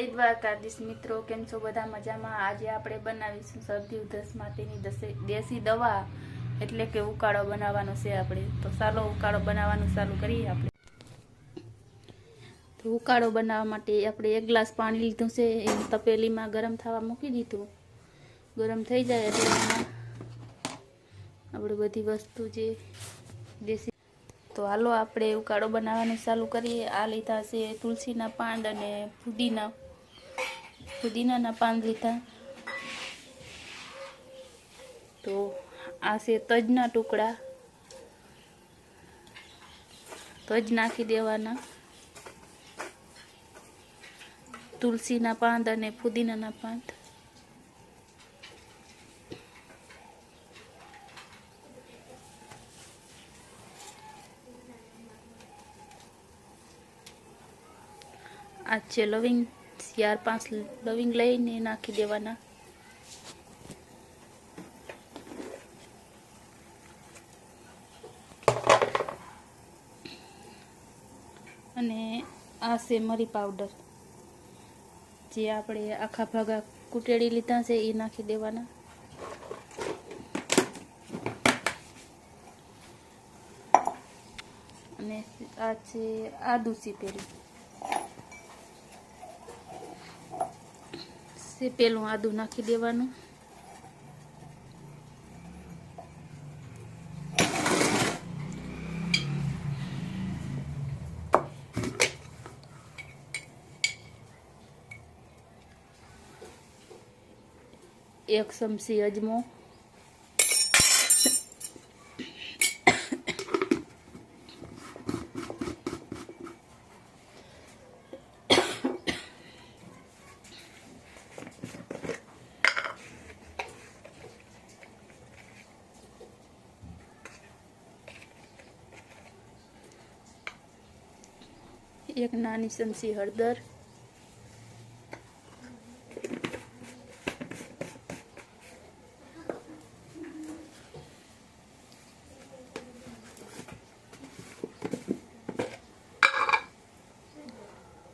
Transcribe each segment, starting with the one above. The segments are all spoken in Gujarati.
જય દ્વારકાધીશ મિત્રો, કેમ છો? બધા મજામાં? આજે આપણે બનાવીશું શરદી ઉધરસ માટેની દેશી દવા, એટલે કે ઉકાળો બનાવવાનો છે આપણે. તો ચાલો ઉકાળો બનાવવાનું ચાલુ કરીએ આપણે. તો ઉકાળો બનાવવા માટે આપણે એક ગ્લાસ પાણી લીધું છે, એ તપેલીમાં ગરમ થવા મૂકી દીધું. ગરમ થઈ જાય એટલે આપણે બધી વસ્તુ જે દેશી તો હાલો આપણે ઉકાળો બનાવવાનું ચાલુ કરીએ. આ લીધા છે તુલસીના પાંદ અને ફુદીના ફુદીનાના પાન લીધા. તો આ છે તજના ટુકડા. તજ નાખી દેવાના. તુલસીના પાંદ અને ફુદીનાના પાંદ. આ છે લવિંગ ચાર પાંચ લવિંગ લઈને નાખી દેવાના. અને આ છે મરી પાવડર. જે આપણે આખા ભાગા કૂટેડી લીધા છે એ નાખી દેવાના. અને આ છે આદુ સીપેલું છે પેલું આદું નાખી દેવાનું. એક ચમચી અજમો. એક નાની ચમચી હળદર.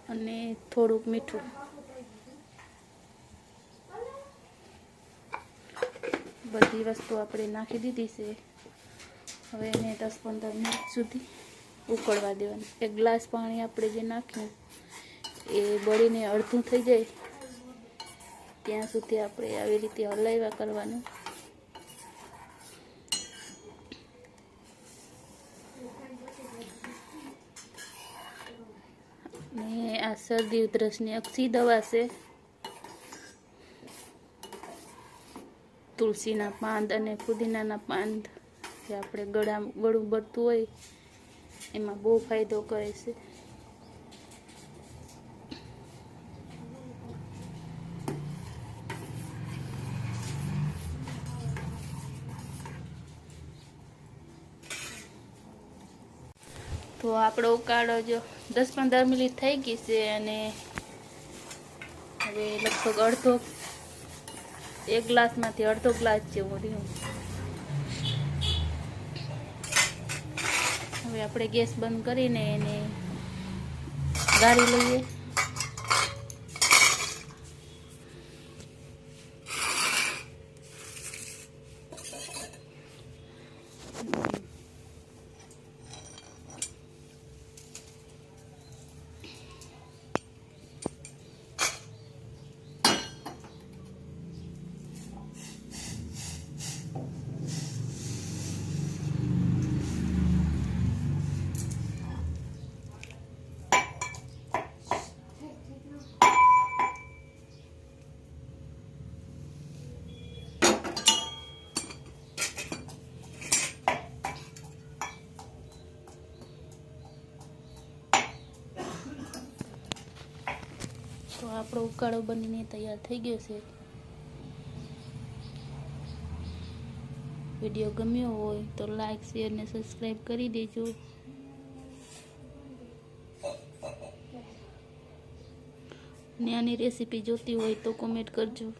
અને થોડુંક મીઠું. બધી વસ્તુ આપણે નાખી દીધી છે. હવે એને દસ પંદર મિનિટ સુધી ઉકળવા દેવાનું. એક ગ્લાસ પાણી આપણે જે નાખ્યું, એ બળીને અડધું થઈ જાય. ત્યાં સુધી આપણે આવી રીતે હલાવ્યા કરવાનું. ને આ શરદી ઉધરસની અક્ષી દવા છે. તુલસીના પાંદ અને પુદીનાના પાંદ જે આપણે ગળા, ગળું બળતું હોય એમાં બહુ ફાયદો કરે છે. તો આપણો ઉકાળો જો દસ પંદર મિનિટ થઈ ગઈ છે અને હવે લગભગ અડધો, એક ગ્લાસમાંથી અડધો ગ્લાસ જેવું રહ્યું હવે આપણે ગેસ બંધ કરીને એને ગાળી લઈએ. તો આપણો ઉકાળો બનીને તૈયાર થઈ ગયો છે. વીડિયો ગમ્યો હોય તો લાઈક, શેર ને સબસ્ક્રાઈબ કરી દેજો. ને આની રેસીપી જોતી હોય તો કોમેન્ટ કરજો.